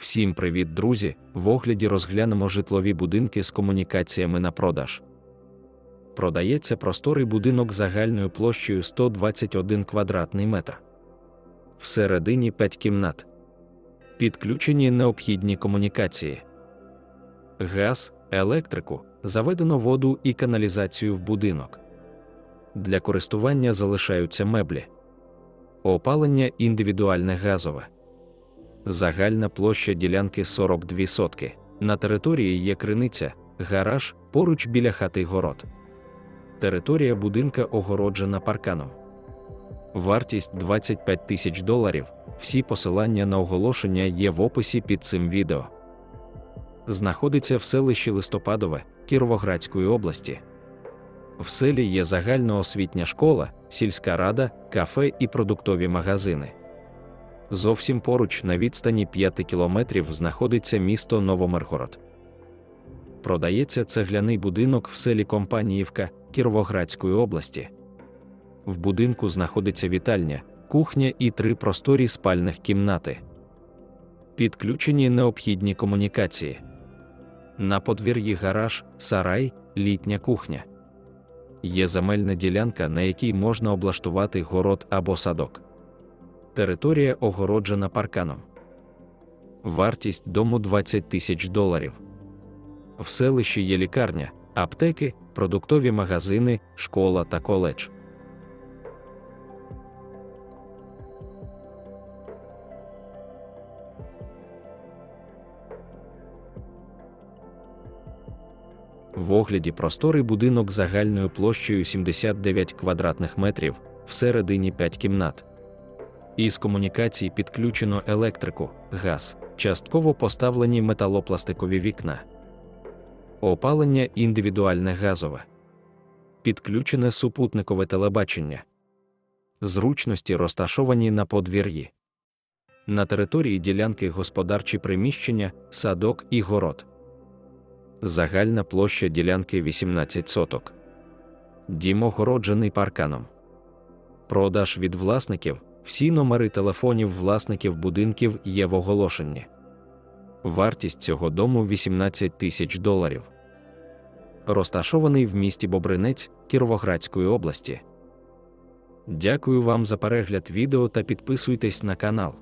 Всім привіт, друзі! В огляді розглянемо житлові будинки з комунікаціями на продаж. Продається просторий будинок загальною площею 121 квадратний метр. Всередині 5 кімнат. Підключені необхідні комунікації. Газ, електрику, заведено воду і каналізацію в будинок. Для користування залишаються меблі. Опалення індивідуальне газове. Загальна площа ділянки 42 сотки. На території є криниця, гараж, поруч біля хати город. Територія будинка огороджена парканом. Вартість 25 тисяч доларів. Всі посилання на оголошення є в описі під цим відео. Знаходиться в селищі Листопадове Кіровоградської області. В селі є загальноосвітня школа, сільська рада, кафе і продуктові магазини. Зовсім поруч на відстані 5 кілометрів знаходиться місто Новомиргород. Продається цегляний будинок в селі Компаніївка Кіровоградської області. В будинку знаходиться вітальня, кухня і три просторі спальних кімнати. Підключені необхідні комунікації. На подвір'ї гараж, сарай, літня кухня. Є земельна ділянка, на якій можна облаштувати город або садок. Територія огороджена парканом. Вартість дому 20 тисяч доларів. В селищі є лікарня, аптеки, продуктові магазини, школа та коледж. В огляді просторий будинок загальною площею 79 квадратних метрів, всередині 5 кімнат. Із комунікацій підключено електрику, газ, частково поставлені металопластикові вікна. Опалення індивідуальне газове. Підключене супутникове телебачення. Зручності розташовані на подвір'ї. На території ділянки господарчі приміщення, садок і город. Загальна площа ділянки 18 соток. Дім огороджений парканом. Продаж від власників. Всі номери телефонів власників будинків є в оголошенні. Вартість цього дому 18 тисяч доларів. Розташований в місті Бобринець Кіровоградської області. Дякую вам за перегляд відео та підписуйтесь на канал.